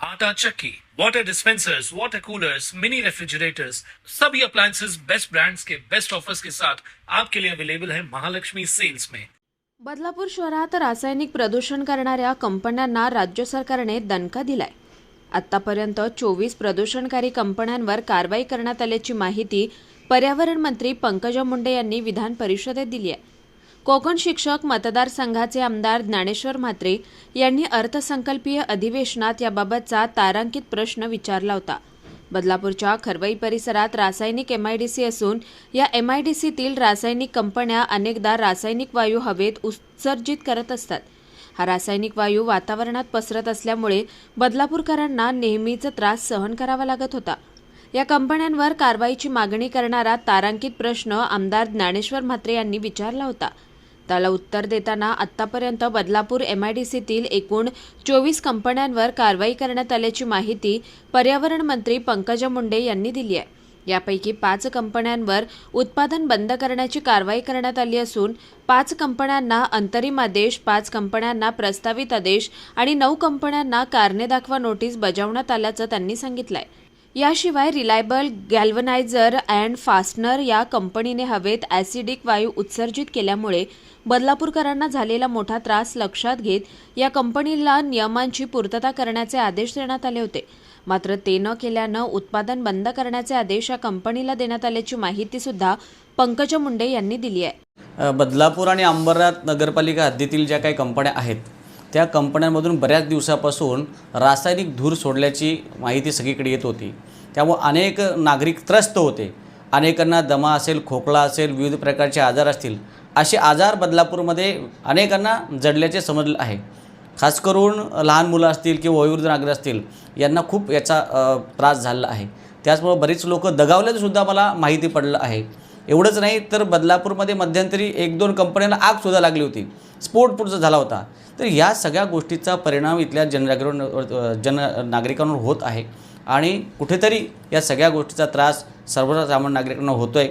आटा चक्की, water dispensers water coolers mini refrigerators सभी appliances best brands के बेस्ट ऑफर्स के साथ आपके लिए अवेलेबल है महालक्ष्मी सेल्स में। बदलापूर शहरात रासायनिक प्रदूषण करणाऱ्या कंपन्यांना राज्य सरकारने दणका दिलाय. आतापर्यंत चोवीस प्रदूषणकारी कंपन्यांवर कारवाई करण्यात आल्याची माहिती पर्यावरण मंत्री पंकजा मुंडे यांनी विधान परिषदेत दिली आहे. कोकण शिक्षक मतदारसंघाचे आमदार ज्ञानेश्वर म्हात्रे यांनी अर्थसंकल्पीय अधिवेशनात याबाबतचा तारांकित प्रश्न विचारला होता. बदलापूरच्या खरवई परिसरात रासायनिक एमआयडीसी असून या एमआयडीसीतील रासायनिक कंपन्या अनेकदा रासायनिक वायू हवेत उत्सर्जित करत असतात. हा रासायनिक वायू वातावरणात पसरत असल्यामुळे बदलापूरकरांना नेहमीच त्रास सहन करावा लागत होता. या कंपन्यांवर कारवाईची मागणी करणारा तारांकित प्रश्न आमदार ज्ञानेश्वर म्हात्रे यांनी विचारला होता. त्याला उत्तर देताना आत्तापर्यंत बदलापूर एमआयडीसीतील एकूण चोवीस कंपन्यांवर कारवाई करण्यात आल्याची माहिती पर्यावरण मंत्री पंकजा मुंडे यांनी दिली आहे. यापैकी पाच कंपन्यांवर उत्पादन बंद करण्याची कारवाई करण्यात आली असून पाच कंपन्यांना अंतरिम आदेश पाच कंपन्यांना प्रस्तावित आदेश आणि नऊ कंपन्यांना कारणे दाखवा नोटीस बजावण्यात आल्याचं त्यांनी सांगितलं आहे याशिवाय रिलायबल गॅल्वनायझर अँड फास्टनर या कंपनीने हवेत ॲसिडिक वायू उत्सर्जित केल्यामुळे बदलापूरकरांना झालेला मोठा त्रास लक्षात घेत या कंपनीला नियमांची पूर्तता करण्याचे आदेश देण्यात आले होते. मात्र ते न केल्यानं उत्पादन बंद करण्याचे आदेश या कंपनीला देण्यात आल्याची माहिती सुद्धा पंकजा मुंडे यांनी दिली आहे. बदलापूर आणि अंबरनाथ नगरपालिका हद्दीतील ज्या काही कंपन्या आहेत त्या कंपन्यांमधून बऱ्याच दिवसापासून रासायनिक धूर सोडल्याची माहिती सगळीकडे येत होती. त्यामुळे अनेक नागरिक त्रस्त होते. अनेकांना दमा असेल खोकला असेल विविध प्रकारचे आजार असतील असे आजार बदलापूरमध्ये अनेकांना जडल्याचे समजलं आहे. खास करून लहान मुलं असतील किंवा वयोवृद्ध नागरिक असतील यांना खूप याचा त्रास झालेला आहे. त्याचमुळं बरीच लोक दगावल्याचंसुद्धा मला माहिती पडलं आहे. एवढंच नाही तर बदलापूरमध्ये मध्यंतरी एक दोन कंपन्यांना आगसुद्धा लागली होती. स्फोट पुढचा झाला होता. तर या सगळ्या गोष्टीचा परिणाम इथल्या जनजागरण जन नागरिकांवर होत आहे. आणि कुठेतरी या सगळ्या गोष्टीचा त्रास सर्वसामान्य नागरिकांना होतो आहे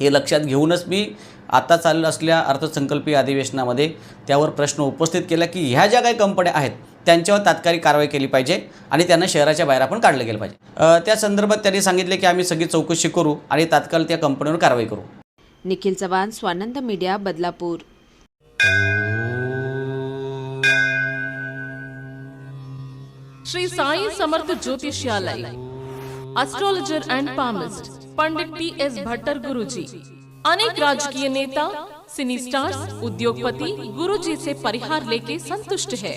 हे लक्षात घेऊनच मी आता चालू असलेल्या अर्थसंकल्पीय अधिवेशनामध्ये त्यावर प्रश्न उपस्थित केला की ह्या ज्या काही कंपन्या आहेत त्यांच्यावर तात्कालिक कारवाई केली पाहिजे आणि त्यांना शहराच्या बाहेर आपण काढलं गेलं पाहिजे. अ, त्या संदर्भात त्यांनी सांगितले की आम्ही सगळी चौकशी करू आणि तात्काळ त्या कंपनीवर कारवाई करू. Nikhil Chavan Swanand media Badlapur. Shri Sai Samarth ज्योतिषालय astrologer and palmist Pandit T S Bhattar Guruji. अनेक राजकीय नेता सिनी स्टार्स उद्योगपति गुरुजी से परिहार लेके संतुष्ट है.